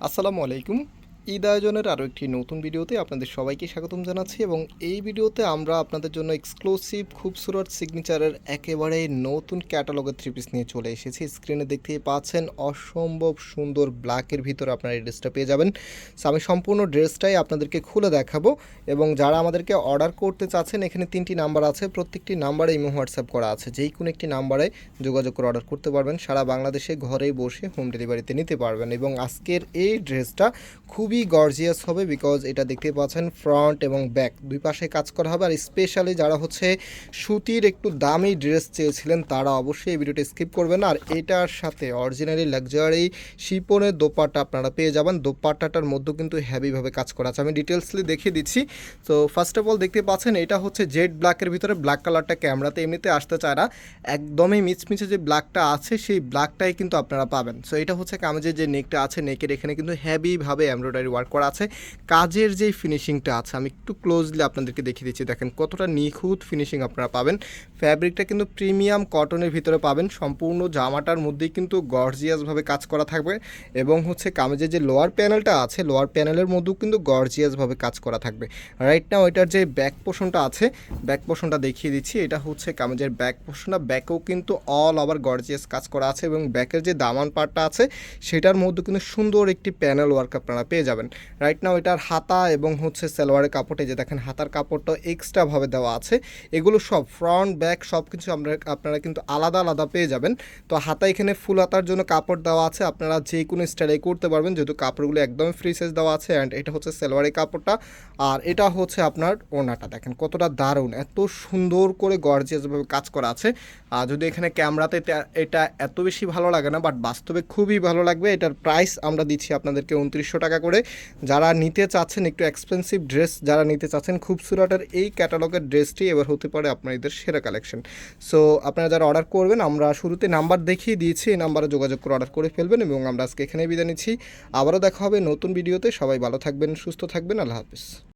আসসালামু আলাইকুম ঈদ আয়োজনের আরও একটি নতুন ভিডিওতে আপনাদের সবাইকে স্বাগতম জানাচ্ছি এবং এই ভিডিওতে আমরা আপনাদের জন্য এক্সক্লুসিভ খুবসুরত সিগনেচারের একেবারে নতুন ক্যাটালগের থ্রি পিস নিয়ে চলে এসেছি। স্ক্রিনে দেখতে পাচ্ছেন অসম্ভব সুন্দর ব্ল্যাকের ভিতরে আপনারা এই ড্রেসটা পেয়ে যাবেন। So, আমি সম্পূর্ণ ড্রেসটাই আপনাদেরকে খুলে দেখাবো এবং যারা আমাদেরকে অর্ডার করতে চাচ্ছেন এখানে তিনটি নাম্বার আছে। প্রত্যেকটি নাম্বারে ইমো হোয়াটসঅ্যাপ করা আছে। যেই কোনো একটি নাম্বারে যোগাযোগ করে অর্ডার করতে পারবেন। সারা বাংলাদেশে ঘরেই বসে হোম ডেলিভারিতে নিতে পারবেন এবং আজকের এই ড্রেসটা খুবই গর্জিয়াস হবে বিকজ এটা দেখতে পাচ্ছেন ফ্রন্ট এবং ব্যাক দুই পাশে কাজ করা হবে আর স্পেশালি যারা হচ্ছে সুতির একটু দামি ড্রেস চেয়েছিলেন, তারা অবশ্যই এই ভিডিওটা স্কিপ করবেন। আর এটার সাথে অরিজিনালি লাক্সারি শিপনের দোপাট্টা আপনারা পেয়ে যাবেন। দোপাট্টাটার মধ্যেও কিন্তু হ্যাভিভাবে কাজ করা আছে। আমি ডিটেলসলি দেখিয়ে দিচ্ছি। তো ফার্স্ট অফ অল দেখতে পাচ্ছেন, এটা হচ্ছে জেড ব্ল্যাকের ভিতরে। ব্ল্যাক কালারটা ক্যামেরাতে এমনিতে আসতে চায় না। একদমই মিচমিচে যে ব্ল্যাকটা আছে, সেই ব্ল্যাকটাই কিন্তু আপনারা পাবেন। সো এটা হচ্ছে কামেজের যে নেকটা আছে নেকের এখানে কিন্তু হ্যাভিভাবে এমব্রয়ডারি ওয়ার্ক করা আছে। কাজের যে ফিনিশিংটা আছে, আমি একটু ক্লোজলি আপনাদেরকে দেখিয়ে দিচ্ছি। দেখেন কতটা নিখুঁত ফিনিশিং আপনারা পাবেন। ফ্যাব্রিকটা কিন্তু প্রিমিয়াম কটনের ভিতরে পাবেন। সম্পূর্ণ জামাটার মধ্যেই কিন্তু গর্জিয়াসভাবে কাজ করা থাকবে। এবং হচ্ছে কামেজের যে লোয়ার প্যানেলটা আছে লোয়ার প্যানেলের মধ্যেও কিন্তু গর্জিয়াসভাবে কাজ করা থাকবে। রাইট না ওইটার যে ব্যাক পোর্শনটা আছে ব্যাক পোর্শনটা দেখিয়ে দিচ্ছি। এটা হচ্ছে কামেজের ব্যাক পোর্শনটা ব্যাকেও কিন্তু অল ওভার গর্জিয়াস কাজ করা আছে এবং ব্যাকের যে দামান পার্টটা আছে, সেটার মধ্যে কিন্তু সুন্দর একটি প্যানেল ওয়ার্ক আপনারা পেয়ে যাবেন। রাইট নাও এটার হাতা এবং হচ্ছে সালোয়ারের কাপড়ে যে দেখেন হাতার কাপড়টা এক্সট্রাভাবে দেওয়া আছে। এগুলো সব ফ্রন্ট ব্যাক সব কিছু আমরা, আপনারা কিন্তু আলাদা আলাদা পেয়ে যাবেন। তো হাতা এখানে ফুল হাতার জন্য কাপড় দেওয়া আছে। আপনারা যে কোনো স্টাইলে করতে পারবেন, যেহেতু কাপড়গুলো একদমই ফ্রি সাইজ দেওয়া আছে অ্যান্ড এটা হচ্ছে সালোয়ারের কাপড়টা। আর এটা হচ্ছে আপনার ওনাটা দেখেন কতটা দারুণ, এত সুন্দর করে গর্জিয়াসভাবে কাজ করা আছে। আর যদি এখানে ক্যামেরাতে এটা এত বেশি ভালো লাগে না বাট বাস্তবে খুবই ভালো লাগবে। এটার প্রাইস আমরা দিচ্ছি আপনাদেরকে উনত্রিশশো টাকা করে। যারা নিতে চাচ্ছেন একটু এক্সপেন্সিভ ড্রেস যারা নিতে চাচ্ছেন খুবসুরাটের এই ক্যাটালগের ড্রেসটি এবার হতে পারে আপনাদের সেরা কালেকশন সো আপনারা যারা অর্ডার করবেন, আমরা শুরুতে নাম্বার দেখিয়ে দিয়েছি, এই নাম্বারে যোগাযোগ করে অর্ডার করে ফেলবেন এবং আমরা আজকে এখানে বিদায় নিচ্ছি। আবারও দেখা হবে নতুন ভিডিওতে সবাই ভালো থাকবেন, সুস্থ থাকবেন। আল্লাহ হাফিজ।